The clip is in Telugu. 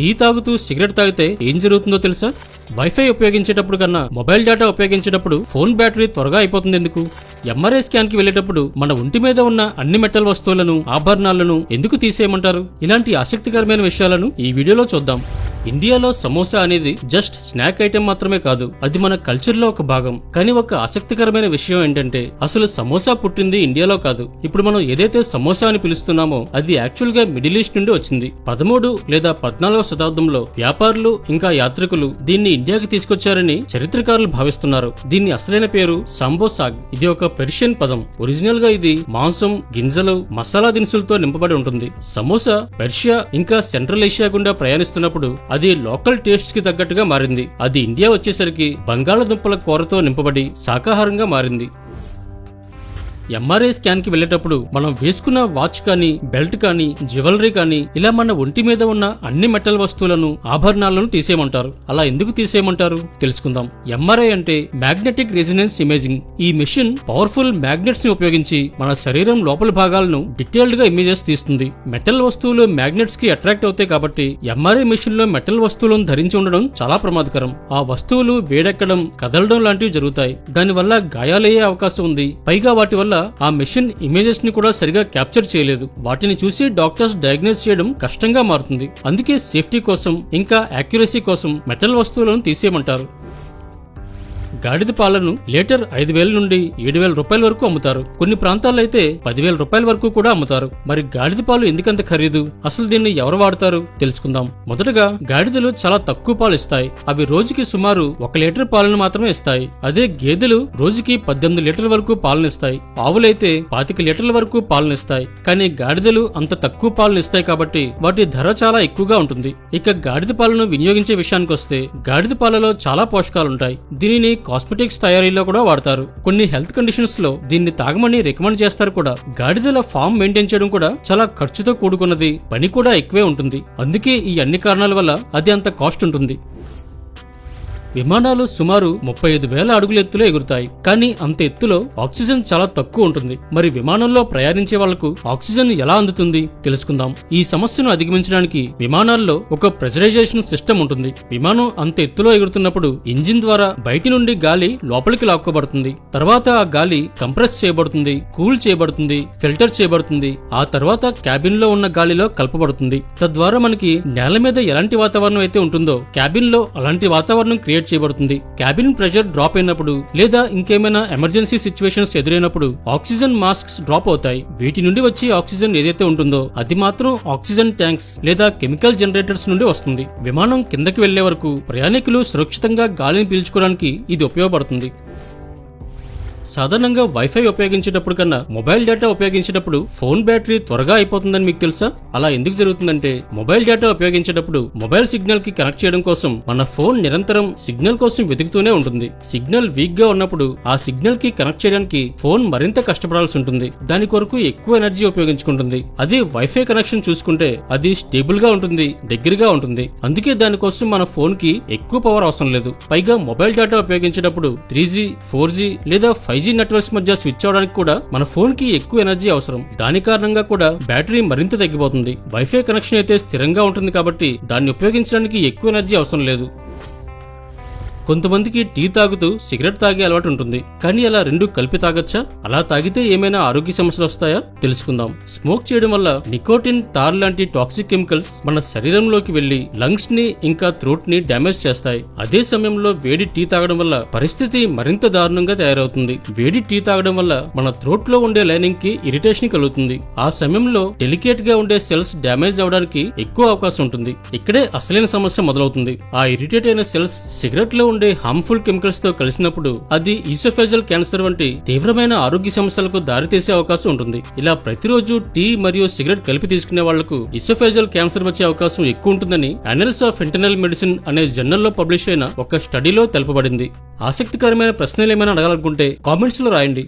టీ తాగుతూ సిగరెట్ తాగితే ఏం జరుగుతుందో తెలుసా? వైఫై ఉపయోగించేటప్పుడు కన్నా మొబైల్ డేటా ఉపయోగించేటప్పుడు ఫోన్ బ్యాటరీ త్వరగా అయిపోతుంది ఎందుకు? ఎంఆర్ఐ స్కాన్కి వెళ్ళేటప్పుడు మన ఒంటి మీద ఉన్న అన్ని మెటల్ వస్తువులను ఆభరణాలను ఎందుకు తీసేయమంటారు? ఇలాంటి ఆసక్తికరమైన విషయాలను ఈ వీడియోలో చూద్దాం. ఇండియాలో సమోసా అనేది జస్ట్ స్నాక్ ఐటెం మాత్రమే కాదు అది మన కల్చర్లో ఒక భాగం. కానీ ఒక ఆసక్తికరమైన విషయం ఏంటంటే అసలు సమోసా పుట్టింది ఇండియాలో కాదు. ఇప్పుడు మనం ఏదైతే సమోసా అని పిలుస్తున్నామో అది యాక్చువల్గా మిడిల్ ఈస్ట్ నుండి వచ్చింది. పదమూడు లేదా పద్నాలుగవ శతాబ్దంలో వ్యాపారులు ఇంకా యాత్రికులు దీన్ని ఇండియాకి తీసుకొచ్చారని చరిత్రకారులు భావిస్తున్నారు. దీని అసలైన పేరు సంబోసాగ్ ఇది ఒక పెర్షియన్ పదం. ఒరిజినల్గా ఇది మాంసం గింజలు మసాలా దినుసులతో నింపబడి ఉంటుంది. సమోసా పెర్షియా ఇంకా సెంట్రల్ ఏషియా గుండా ప్రయాణిస్తున్నప్పుడు అది లోకల్ టేస్ట్స్కి తగ్గట్టుగా మారింది. అది ఇండియా వచ్చేసరికి బంగాళదుంపల కూరతో నింపబడి శాకాహారంగా మారింది. ఎంఆర్ఐ స్కాన్కి వెళ్ళేటప్పుడు మనం వేసుకున్న వాచ్ కానీ బెల్ట్ కానీ జ్యువెలరీ కానీ ఇలా మన ఒంటి మీద ఉన్న అన్ని మెటల్ వస్తువులను ఆభరణాలను తీసేయమంటారు. అలా ఎందుకు తీసేయమంటారు? తెలుసుకుందాం. ఎంఆర్ఐ అంటే మ్యాగ్నెటిక్ రెసినెన్స్ ఇమేజింగ్ ఈ మెషిన్ పవర్ఫుల్ మ్యాగ్నెట్స్ని ఉపయోగించి మన శరీరం లోపల భాగాలను డీటెయిల్డ్గా ఇమేజెస్ తీస్తుంది. మెటల్ వస్తువులు మ్యాగ్నెట్స్కి అట్రాక్ట్ అవుతాయి కాబట్టి ఎంఆర్ఐ మెషిన్లో మెటల్ వస్తువులను ధరించి ఉండడం చాలా ప్రమాదకరం. ఆ వస్తువులు వేడెక్కడం కదలడం లాంటివి జరుగుతాయి. దానివల్ల గాయాలయ్యే అవకాశం ఉంది. పైగా వాటి వల్ల ఆ మెషిన్ ఇమేజెస్ని కూడా సరిగా క్యాప్చర్ చేయలేదు. వాటిని చూసి డాక్టర్స్ డయాగ్నోస్ చేయడం కష్టంగా మారుతుంది. అందుకే సేఫ్టీ కోసం ఇంకా యాక్యురసీ కోసం మెటల్ వస్తువులను తీసేయమంటారు. గాడిద పాలను లీటర్ ఐదు వేల నుండి ఏడు వేల రూపాయల వరకు అమ్ముతారు. కొన్ని ప్రాంతాల్లో అయితే పదివేల రూపాయల వరకు కూడా అమ్ముతారు. మరి గాడిద పాలు ఎందుకంత ఖరీదు? అసలు దీన్ని ఎవరు వాడతారు? తెలుసుకుందాం. మొదటగా గాడిదలు చాలా తక్కువ పాలు ఇస్తాయి. అవి రోజుకి సుమారు ఒక లీటర్ పాలను మాత్రమే ఇస్తాయి. అదే గేదెలు రోజుకి పద్దెనిమిది లీటర్ల వరకు పాలనిస్తాయి ఆవులైతే పాతిక లీటర్ల వరకు పాలనిస్తాయి కానీ గాడిదలు అంత తక్కువ పాలను ఇస్తాయి కాబట్టి వాటి ధర చాలా ఎక్కువగా ఉంటుంది. ఇక గాడిద పాలను వినియోగించే విషయానికి వస్తే గాడిద పాలలో చాలా పోషకాలుంటాయి. దీనిని కాస్మెటిక్స్ తయారీలో కూడా వాడతారు. కొన్ని హెల్త్ కండిషన్స్లో దీన్ని తాగమని రికమెండ్ చేస్తారు కూడా. గాడిదల ఫామ్ మెయింటైన్ చేయడం కూడా చాలా ఖర్చుతో కూడుకున్నది. పని కూడా ఎక్కువే ఉంటుంది. అందుకే ఈ అన్ని కారణాల వల్ల అది అంత కాస్ట్ ఉంటుంది. విమానాలు సుమారు ముప్పై ఐదు వేల అడుగుల ఎత్తులో ఎగురుతాయి. కానీ అంత ఎత్తులో ఆక్సిజన్ చాలా తక్కువ ఉంటుంది. మరి విమానంలో ప్రయాణించే వాళ్ళకు ఆక్సిజన్ ఎలా అందుతుంది? తెలుసుకుందాం. ఈ సమస్యను అధిగమించడానికి విమానాల్లో ఒక ప్రెజరైజేషన్ సిస్టమ్ ఉంటుంది. విమానం అంత ఎత్తులో ఎగురుతున్నప్పుడు ఇంజిన్ ద్వారా బయటి నుండి గాలి లోపలికి లాక్కోబడుతుంది. తర్వాత ఆ గాలి కంప్రెస్ చేయబడుతుంది కూల్ చేయబడుతుంది ఫిల్టర్ చేయబడుతుంది. ఆ తర్వాత క్యాబిన్లో ఉన్న గాలిలో కలపబడుతుంది. తద్వారా మనకి నేల మీద ఎలాంటి వాతావరణం అయితే ఉంటుందో క్యాబిన్లో అలాంటి వాతావరణం క్రియేట్ చేయబడుతుంది. క్యాబిన్ ప్రెషర్ డ్రాప్ అయినప్పుడు లేదా ఇంకేమైనా ఎమర్జెన్సీ సిచ్యువేషన్స్ ఎదురైనప్పుడు ఆక్సిజన్ మాస్క్స్ డ్రాప్ అవుతాయి. వీటి నుండి వచ్చే ఆక్సిజన్ ఏదైతే ఉంటుందో అది మాత్రం ఆక్సిజన్ ట్యాంక్స్ లేదా కెమికల్ జనరేటర్స్ నుండి వస్తుంది. విమానం కిందకి వెళ్ళే వరకు ప్రయాణికులు సురక్షితంగా గాలిని పీల్చుకోవడానికి ఇది ఉపయోగపడుతుంది. సాధారణంగా వైఫై ఉపయోగించేటప్పుడు కన్నా మొబైల్ డేటా ఉపయోగించేటప్పుడు ఫోన్ బ్యాటరీ త్వరగా అయిపోతుందని మీకు తెలుసా? అలా ఎందుకు జరుగుతుందంటే మొబైల్ డేటా ఉపయోగించేటప్పుడు మొబైల్ సిగ్నల్కి కనెక్ట్ చేయడం కోసం మన ఫోన్ నిరంతరం సిగ్నల్ కోసం వెతుకుతూనే ఉంటుంది. సిగ్నల్ వీక్గా ఉన్నప్పుడు ఆ సిగ్నల్కి కనెక్ట్ చేయడానికి ఫోన్ మరింత కష్టపడాల్సి ఉంటుంది. దాని కొరకు ఎక్కువ ఎనర్జీ ఉపయోగించుకుంటుంది. అదే వైఫై కనెక్షన్ చూసుకుంటే అది స్టేబుల్గా ఉంటుంది దగ్గరగా ఉంటుంది. అందుకే దానికోసం మన ఫోన్కి ఎక్కువ పవర్ అవసరం లేదు. పైగా మొబైల్ డేటా ఉపయోగించేటప్పుడు త్రీ జీ ఫోర్ జీ లేదా ఫైవ్ జీ నెట్వర్క్స్ మధ్య స్విచ్ అవడానికి కూడా మన ఫోన్కి ఎక్కువ ఎనర్జీ అవసరం. దాని కారణంగా కూడా బ్యాటరీ మరింత తగ్గిపోతుంది. వైఫై కనెక్షన్ అయితే స్థిరంగా ఉంటుంది కాబట్టి దాన్ని ఉపయోగించడానికి ఎక్కువ ఎనర్జీ అవసరం లేదు. కొంతమందికి టీ తాగుతూ సిగరెట్ తాగే అలవాటు ఉంటుంది. కానీ అలా రెండు కలిపి తాగొచ్చా? అలా తాగితే ఏమైనా ఆరోగ్య సమస్యలు వస్తాయా? తెలుసుకుందాం. స్మోక్ చేయడం వల్ల నికోటిన్ తార్ లాంటి టాక్సిక్ కెమికల్స్ మన శరీరంలోకి వెళ్ళి లంగ్స్ని ఇంకా థ్రోట్ని డ్యామేజ్ చేస్తాయి. అదే సమయంలో వేడి టీ తాగడం వల్ల పరిస్థితి మరింత దారుణంగా తయారవుతుంది. వేడి టీ తాగడం వల్ల మన థ్రోట్లో ఉండే లైనింగ్కి ఇరిటేషన్ కలుగుతుంది. ఆ సమయంలో డెలికేట్గా ఉండే సెల్స్ డ్యామేజ్ అవడానికి ఎక్కువ అవకాశం ఉంటుంది. ఇక్కడే అసలైన సమస్య మొదలవుతుంది. ఆ ఇరిటేట్ అయిన సెల్స్ సిగరెట్లో ఉండే హార్మ్ఫుల్ కెమికల్స్తో కలిసినప్పుడు అది ఈసోఫేజల్ క్యాన్సర్ వంటి తీవ్రమైన ఆరోగ్య సమస్యలకు దారితీసే అవకాశం ఉంటుంది. ఇలా ప్రతిరోజు టీ మరియు సిగరెట్ కలిపి తీసుకునే వాళ్ళకు ఇసోఫేజల్ క్యాన్సర్ వచ్చే అవకాశం ఎక్కువ ఉంటుందని అనల్స్ ఆఫ్ ఇంటర్నల్ మెడిసిన్ అనే జర్నల్లో పబ్లిష్ అయిన ఒక స్టడీలో తెలుపబడింది. ఆసక్తికరమైన ప్రశ్నలు ఏమైనా అడగాలనుకుంటే కామెంట్స్లో రాయండి.